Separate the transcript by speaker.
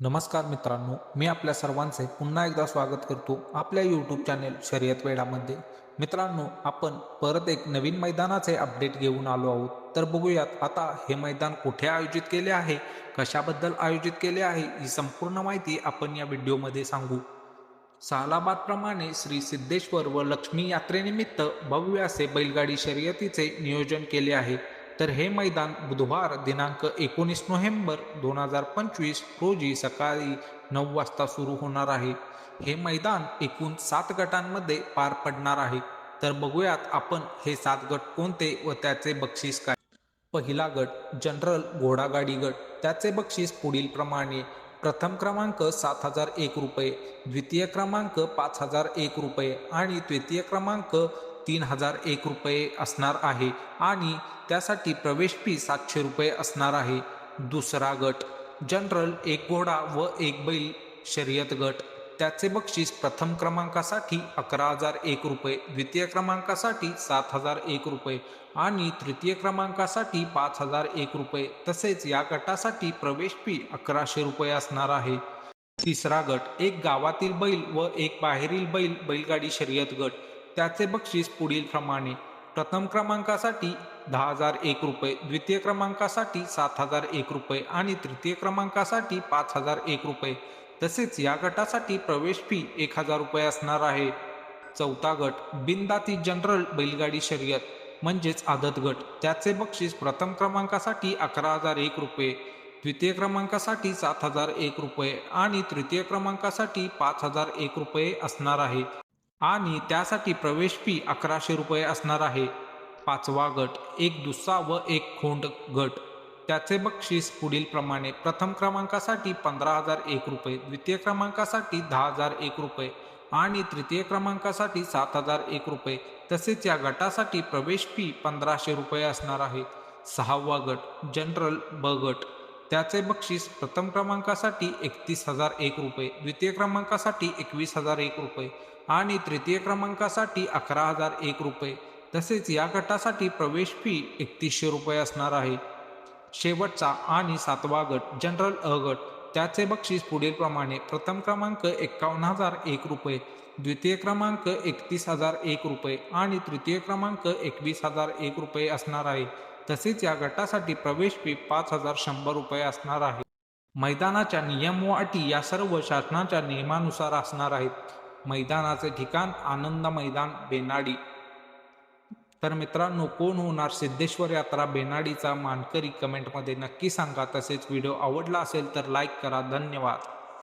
Speaker 1: नमस्कार मित्रांनो मी आपल्या सर्वांचे पुन्हा एकदा स्वागत करतो आपल्या यूट्यूब चॅनेल शर्यत वेळामध्ये मित्रांनो आपण परत एक नवीन मैदानाचे अपडेट घेऊन आलो आहोत. तर बघूयात आता हे मैदान कुठे आयोजित केले आहे कशाबद्दल आयोजित केले आहे ही संपूर्ण माहिती आपण या व्हिडिओमध्ये सांगू. सालाबादप्रमाणे श्री सिद्धेश्वर व लक्ष्मी यात्रेनिमित्त भव्य असे बैलगाडी शर्यतीचे नियोजन केले आहे. तर हे मैदान बुधवार दिनांक एकोणीस नोव्हेंबर दोन हजार पंचवीस रोजी सकाळी नऊ वाजता सुरू होणार आहे. हे मैदान एकूण सात गटांमध्ये पार पडणार आहे. तर बघूयात आपण हे सात गट कोणते व त्याचे बक्षीस काय? पहिला गट जनरल घोडागाडी गट. त्याचे बक्षीस पुढील प्रमाणे प्रथम क्रमांक सात हजार एक रुपये द्वितीय क्रमांक पाच हजार एक रुपये आणि तृतीय क्रमांक तीन हजार एक रुपये असणार आहे आणि त्यासाठी प्रवेश फी सातशे रुपये असणार आहे. दुसरा गट जनरल एक घोडा व एक बैल शर्यत गट. त्याचे बक्षीस प्रथम क्रमांकासाठी अकरा हजार एक रुपये द्वितीय क्रमांकासाठी सात हजार एक रुपये आणि तृतीय क्रमांकासाठी पाच हजार एक रुपये. तसेच या गटासाठी प्रवेश फी अकराशे रुपये असणार आहे. तिसरा गट एक गावातील बैल व एक बाहेरील बैल बैलगाडी शर्यत गट. त्याचे बक्षीस पुढील प्रमाणे प्रथम क्रमांकासाठी दहा हजार एक रुपये द्वितीय क्रमांकासाठी सात हजार एक रुपये आणि तृतीय क्रमांकासाठी पाच हजार एक रुपये. तसेच या गटासाठी प्रवेश फी एक हजार रुपये असणार आहे. चौथा गट बिनदाती जनरल बैलगाडी शर्यत म्हणजेच आदत गट. त्याचे बक्षीस प्रथम क्रमांकासाठी अकरा हजार एक रुपये द्वितीय क्रमांकासाठी सात हजार एक रुपये आणि तृतीय क्रमांकासाठी पाच हजार एक रुपये असणार आहे. आणि त्यासाठी प्रवेश फी अकराशे रुपये असणार आहे. पाचवा गट एक दुसरा व एक खोंड गट. त्याचे बक्षीस पुढील प्रमाणे प्रथम क्रमांकासाठी पंधरा हजार एक रुपये द्वितीय क्रमांकासाठी दहा हजार एक रुपये आणि तृतीय क्रमांकासाठी सात हजार एक रुपये. तसेच या गटासाठी प्रवेश फी पंधराशे रुपये असणार आहे. सहावा गट जनरल ब गट. त्याचे बक्षीस प्रथम क्रमांकासाठी एकतीस हजार एक रुपये द्वितीय क्रमांकासाठी एकवीस हजार एक रुपये आणि तृतीय क्रमांकासाठी अकरा हजार एक रुपये. तसेच या गटासाठी प्रवेश फी एकतीसशे रुपये असणार आहे. शेवटचा आणि सातवा गट जनरल अ गट त्याचे बक्षीस पुढीलप्रमाणे प्रथम क्रमांक एक्कावन्न हजार एक रुपये द्वितीय क्रमांक एकतीस हजार एक रुपये आणि तृतीय क्रमांक एकवीस हजार एक रुपये असणार आहे. तसेच या गटासाठी प्रवेश फी पाच हजार शंभर रुपये असणार आहे. मैदानाच्या नियम व अटी या सर्व शासनाच्या नियमानुसार असणार आहेत. मैदानाचे ठिकाण आनंद मैदान बेनाडी. तर मित्रांनो कोण होणार सिद्धेश्वर यात्रा बेनाडीचा मानकरी कमेंटमध्ये नक्की सांगा. तसेच व्हिडिओ आवडला असेल तर लाईक करा. धन्यवाद.